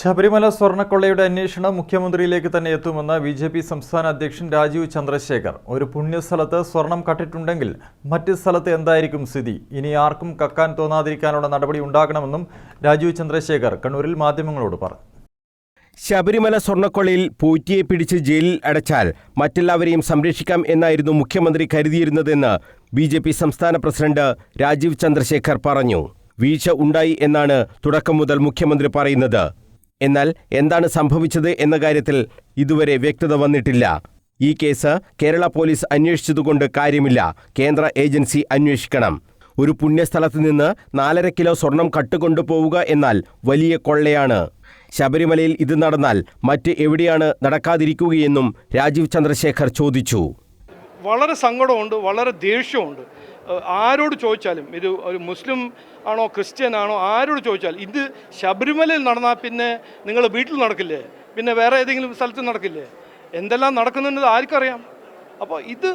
ശബരിമല സ്വർണക്കൊള്ളയുടെ അന്വേഷണം മുഖ്യമന്ത്രിയിലേക്ക് തന്നെ എത്തുമെന്ന് ബി ജെ പി സംസ്ഥാന അധ്യക്ഷൻ രാജീവ് ചന്ദ്രശേഖർ. ഒരു പുണ്യസ്ഥലത്ത് സ്വർണം കട്ടിട്ടുണ്ടെങ്കിൽ മറ്റ് സ്ഥലത്ത് എന്തായിരിക്കും സ്ഥിതി? ഇനി ആർക്കും കക്കാൻ തോന്നാതിരിക്കാനുള്ള നടപടി ഉണ്ടാകണമെന്നും രാജീവ് ചന്ദ്രശേഖർ കണ്ണൂരിൽ മാധ്യമങ്ങളോട് പറഞ്ഞു. ശബരിമല സ്വർണക്കൊള്ളയിൽ പൂറ്റിയെ പിടിച്ച് ജയിലിൽ അടച്ചാൽ മറ്റെല്ലാവരെയും സംരക്ഷിക്കാം എന്നായിരുന്നു മുഖ്യമന്ത്രി കരുതിയിരുന്നതെന്ന് ബി ജെ പി സംസ്ഥാന പ്രസിഡന്റ് രാജീവ് ചന്ദ്രശേഖർ പറഞ്ഞു. വീഴ്ച ഉണ്ടായി എന്നാണ് തുടക്കം മുതൽ മുഖ്യമന്ത്രി പറയുന്നത്. എന്നാൽ എന്താണ് സംഭവിച്ചത് എന്ന കാര്യത്തിൽ ഇതുവരെ വ്യക്തത വന്നിട്ടില്ല. ഈ കേസ് കേരള പോലീസ് അന്വേഷിച്ചതുകൊണ്ട് കാര്യമില്ല. കേന്ദ്ര ഏജൻസി അന്വേഷിക്കണം. ഒരു പുണ്യസ്ഥലത്ത് നിന്ന് നാലര കിലോ സ്വർണം കട്ടുകൊണ്ടുപോവുക എന്നാൽ വലിയ കൊള്ളയാണ്. ശബരിമലയിൽ ഇത് നടന്നാൽ മറ്റ് എവിടെയാണ് നടക്കാതിരിക്കുകയെന്നും രാജീവ് ചന്ദ്രശേഖർ ചോദിച്ചു. വളരെ സങ്കടമുണ്ട് വളരെ ദേഷ്യമുണ്ട്. ആരോട് ചോദിച്ചാലും ഇത് ഒരു മുസ്ലിം ആണോ ക്രിസ്ത്യൻ ആണോ ആരോട് ചോദിച്ചാൽ ഇത് ശബരിമലയിൽ നടന്നാൽ പിന്നെ നിങ്ങൾ വീട്ടിൽ നടക്കില്ലേ? പിന്നെ വേറെ ഏതെങ്കിലും സ്ഥലത്ത് നടക്കില്ലേ? എന്തെല്ലാം നടക്കുന്നുണ്ട് ആർക്കറിയാം? അപ്പോൾ ഇത്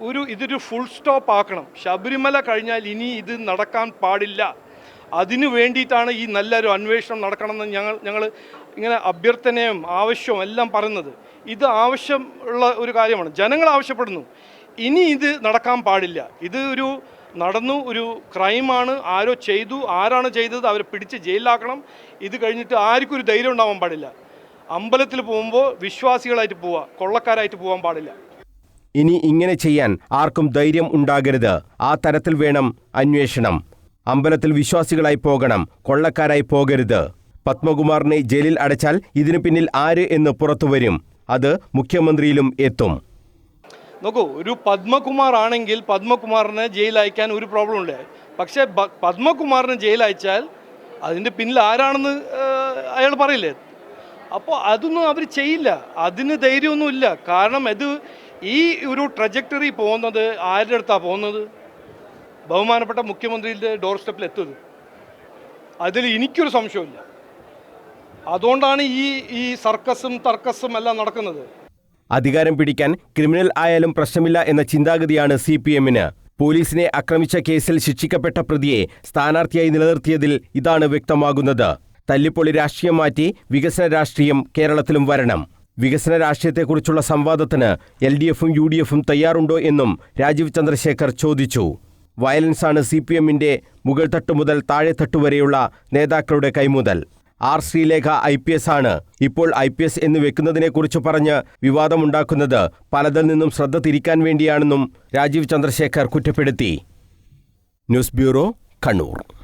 ഒരു ഇതൊരു ഫുൾ സ്റ്റോപ്പ് ആക്കണം. ശബരിമല കഴിഞ്ഞാൽ ഇനി ഇത് നടക്കാൻ പാടില്ല. അതിനു വേണ്ടിയിട്ടാണ് ഈ നല്ലൊരു അന്വേഷണം നടക്കണമെന്ന് ഞങ്ങൾ ഞങ്ങൾ ഇങ്ങനെ അഭ്യർത്ഥനയും ആവശ്യവും എല്ലാം പറയുന്നത്. ഇത് ആവശ്യമുള്ള ഒരു കാര്യമാണ്. ജനങ്ങൾ ആവശ്യപ്പെടുന്നു. ഇനി ഇത് നടക്കാൻ പാടില്ല. ഇത് ഒരു നടന്നു ഒരു ക്രൈമാണ്. ആരോ ചെയ്തു ആരാണ് ചെയ്തത് അവരെ പിടിച്ച് ജയിലിലാക്കണം. ഇത് കഴിഞ്ഞിട്ട് ആർക്കും ഒരു ധൈര്യം ഉണ്ടാവാൻ പാടില്ല. അമ്പലത്തിൽ പോകുമ്പോൾ വിശ്വാസികളായിട്ട് പോവുക കൊള്ളക്കാരായിട്ട് പോകാൻ പാടില്ല. ഇനി ഇങ്ങനെ ചെയ്യാൻ ആർക്കും ധൈര്യം ഉണ്ടാകരുത്. ആ തരത്തിൽ വേണം അന്വേഷണം. അമ്പലത്തിൽ വിശ്വാസികളായി പോകണം കൊള്ളക്കാരായി പോകരുത്. പത്മകുമാറിനെ ജയിലിൽ അടച്ചാൽ ഇതിനു പിന്നിൽ ആര് എന്ന് പുറത്തുവരും അത് മുഖ്യമന്ത്രിയിലും എത്തും. നോക്കൂ ഒരു പത്മകുമാർ ആണെങ്കിൽ പത്മകുമാറിനെ ജയിൽ അയക്കാൻ ഒരു പ്രോബ്ലം ഉണ്ട് പക്ഷേ പത്മകുമാറിനെ ജയിൽ അയച്ചാൽ അതിന്റെ പിന്നിൽ ആരാണെന്ന് അയാൾ പറയില്ലേ? അപ്പോൾ അതൊന്നും അവർ ചെയ്യില്ല. അതിന് ധൈര്യമൊന്നുമില്ല. കാരണം ഇത് ഈ ഒരു ട്രജക്ടറി പോകുന്നത് ആരുടെ അടുത്താണ് പോകുന്നത്? ബഹുമാനപ്പെട്ട മുഖ്യമന്ത്രിയുടെ ഡോർ സ്റ്റെപ്പിൽ എത്തുന്നത്. അതിൽ എനിക്കൊരു സംശയമില്ല അതുകൊണ്ടാണ് ഈ ഈ സർക്കസും തർക്കസും എല്ലാം നടക്കുന്നത്. അധികാരം പിടിക്കാൻ ക്രിമിനൽ ആയാലും പ്രശ്നമില്ല എന്ന ചിന്താഗതിയാണ് സി പി എമ്മിന്. പോലീസിനെ ആക്രമിച്ച കേസിൽ ശിക്ഷിക്കപ്പെട്ട പ്രതിയെ സ്ഥാനാർത്ഥിയായി നിലനിർത്തിയതിൽ ഇതാണ് വ്യക്തമാകുന്നത്. തല്ലിപ്പൊളി രാഷ്ട്രീയം മാറ്റി വികസന രാഷ്ട്രീയം കേരളത്തിലും വരണം. വികസന രാഷ്ട്രീയത്തെക്കുറിച്ചുള്ള സംവാദത്തിന് എൽ ഡി എഫും യു ഡി എഫും തയ്യാറുണ്ടോ എന്നും രാജീവ് ചന്ദ്രശേഖർ ചോദിച്ചു. വയലൻസാണ് സി പി എമ്മിന്റെ മുകൾ മുതൽ താഴെത്തട്ടു വരെയുള്ള നേതാക്കളുടെ കൈമുതൽ. R Sreelekha I P S ആണ്. ഇപ്പോൾ ഐ പി എസ് എന്ന് വെക്കുന്നതിനെക്കുറിച്ച് പറഞ്ഞ് വിവാദമുണ്ടാക്കുന്നത് പലതിൽ നിന്നും ശ്രദ്ധ തിരിക്കാൻ വേണ്ടിയാണെന്നും രാജീവ് ചന്ദ്രശേഖർ കുറ്റപ്പെടുത്തി. News bureau Kannur.